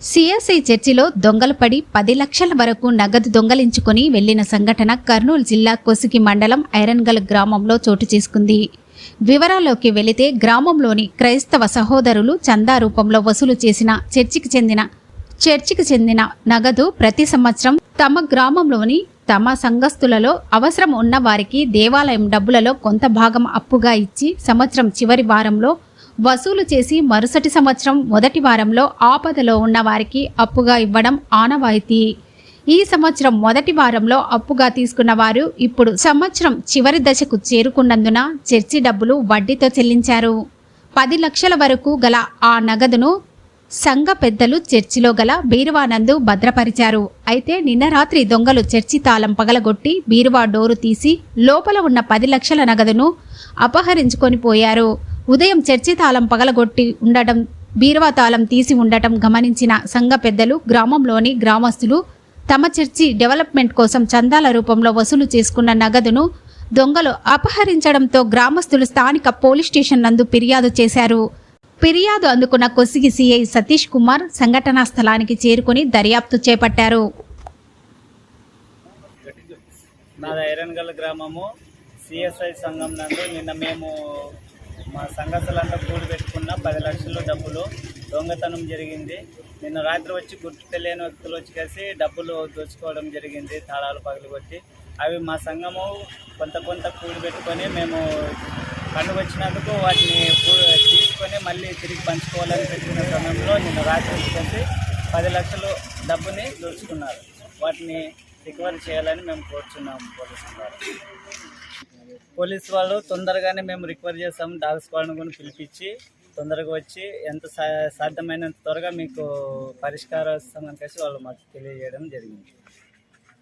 CSI చర్చిలో దొంగలు పడి పది లక్షల వరకు నగదు దొంగలించుకుని వెళ్ళిన సంఘటన కర్నూలు జిల్లా కొసికి మండలం ఐరన్గల్ గ్రామంలో చోటు చేసుకుంది. వివరాల్లోకి వెళితే గ్రామంలోని క్రైస్తవ సహోదరులు చందా రూపంలో వసూలు చేసిన చర్చికి చెందిన చర్చికి చెందిన నగదు ప్రతి సంవత్సరం తమ గ్రామంలోని తమ సంఘస్థులలో అవసరం ఉన్న వారికి దేవాలయం డబ్బులలో కొంత భాగం అప్పుగా ఇచ్చి సంవత్సరం చివరి వారంలో వసూలు చేసి మరుసటి సంవత్సరం మొదటి వారంలో ఆపదలో ఉన్న వారికి అప్పుగా ఇవ్వడం ఆనవాయితీ. ఈ సంవత్సరం మొదటి వారంలో అప్పుగా తీసుకున్న వారు ఇప్పుడు సంవత్సరం చివరి దశకు చేరుకున్నందున చర్చి డబ్బులు వడ్డీతో చెల్లించారు. పది లక్షల వరకు గల ఆ నగదును సంఘ పెద్దలు చర్చిలో గల బీరువానందు భద్రపరిచారు. అయితే నిన్న రాత్రి దొంగలు చర్చి తాళం పగలగొట్టి బీరువా డోరు తీసి లోపల ఉన్న పది లక్షల నగదును అపహరించుకొని పోయారు. ఉదయం చర్చి తాళం పగలగొట్టి ఉండటం బీరువా తాళం తీసి ఉండటం గమనించిన సంఘ పెద్దలు గ్రామంలోని గ్రామస్తులు తమ చర్చి డెవలప్మెంట్ కోసం చందాల రూపంలో వసూలు చేసుకున్న నగదును దొంగలు అపహరించడంతో గ్రామస్తులు స్థానిక పోలీస్ స్టేషన్ నందు ఫిర్యాదు చేశారు. ఫిర్యాదు అందుకున్న కొసిగి సిఐ సతీష్ కుమార్ సంఘటనా స్థలానికి చేరుకుని దర్యాప్తు చేపట్టారు. నాది ఐరన్గల్ గ్రామము. సిఎస్ఐ సంఘం నందు నిన్న మేము మా సంఘస్థలంతా కూడి పెట్టుకున్న పది లక్షల డబ్బులు దొంగతనం జరిగింది. నిన్న రాత్రి వచ్చి గుర్తు తెలియని వ్యక్తులు వచ్చి కలిసి డబ్బులు దోచుకోవడం జరిగింది తాళాలు పగలగొట్టి అవి మా సంఘము కొంత కొంత కూడి పెట్టుకొని మేము పండుగ వచ్చినందుకు వాటిని తీసుకొని మళ్ళీ తిరిగి పంచుకోవాలని పెట్టుకున్న సమయంలో నిన్న రాత్రి వచ్చి కలిసి పది లక్షలు డబ్బుని దోచుకున్నారు. వాటిని రికవరీ చేయాలని మేము కోరుచున్నాం పోలీసు వారు. పోలీస్ వాళ్ళు తొందరగానే మేము రికవర్ చేస్తాం డాగ్ స్క్వాడ్ని కూడా పిలిపించి తొందరగా వచ్చి ఎంత సా- సాధ్యమైనంత త్వరగా మీకు పరిష్కారం వస్తామని కలిసి వాళ్ళు మాకు తెలియజేయడం జరిగింది.